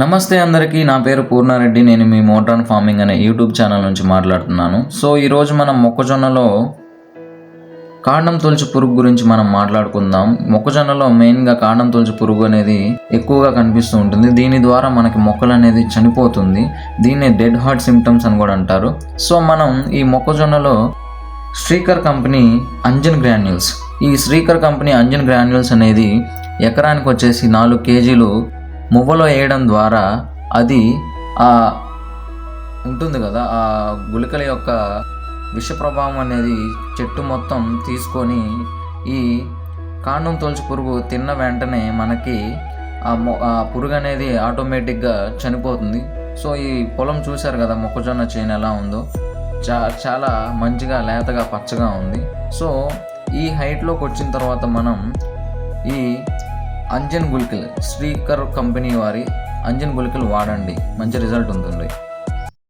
నమస్తే అందరికీ నా పేరు పూర్ణారెడ్డి నేను మీ మోటాన్ ఫార్మింగ్ అనే యూట్యూబ్ ఛానల్ నుంచి మాట్లాడుతున్నాను. సో ఈరోజు మనం మొక్కజొన్నలో కాండం తొలచు పురుగు గురించి మనం మాట్లాడుకుందాం. మొక్కజొన్నలో మెయిన్గా కాండం తొలచు పురుగు అనేది ఎక్కువగా కనిపిస్తూ ఉంటుంది. దీని ద్వారా మనకి మొక్కలు అనేది చనిపోతుంది. దీన్ని డెడ్ హార్ట్ సిమ్టమ్స్ అని కూడా అంటారు. సో మనం ఈ మొక్కజొన్నలో శ్రీకర్ కంపెనీ అంజన్ గ్రాన్యూల్స్. ఈ శ్రీకర్ కంపెనీ అంజన్ గ్రాన్యూల్స్ అనేది ఎకరానికి వచ్చేసి నాలుగు కేజీలు మువ్వలో వేయడం ద్వారా అది ఆ ఉంటుంది కదా ఆ గుళికల యొక్క విష ప్రభావం అనేది చెట్టు మొత్తం తీసుకొని ఈ కాండం తొలచి పురుగు తిన్న వెంటనే మనకి ఆ మొ ఆ పురుగు అనేది ఆటోమేటిక్గా చనిపోతుంది. సో ఈ పొలం చూశారు కదా మొక్కజొన్న చేను ఎలా ఉందో. చా చాలా మంచిగా లేతగా పచ్చగా ఉంది. సో ఈ హైట్లోకి వచ్చిన తర్వాత మనం ఈ అంజన్ గుళికలు శ్రీకర్ కంపెనీ వారి అంజన్ గుళికలు వాడండి. మంచి రిజల్ట్ ఉంటుంది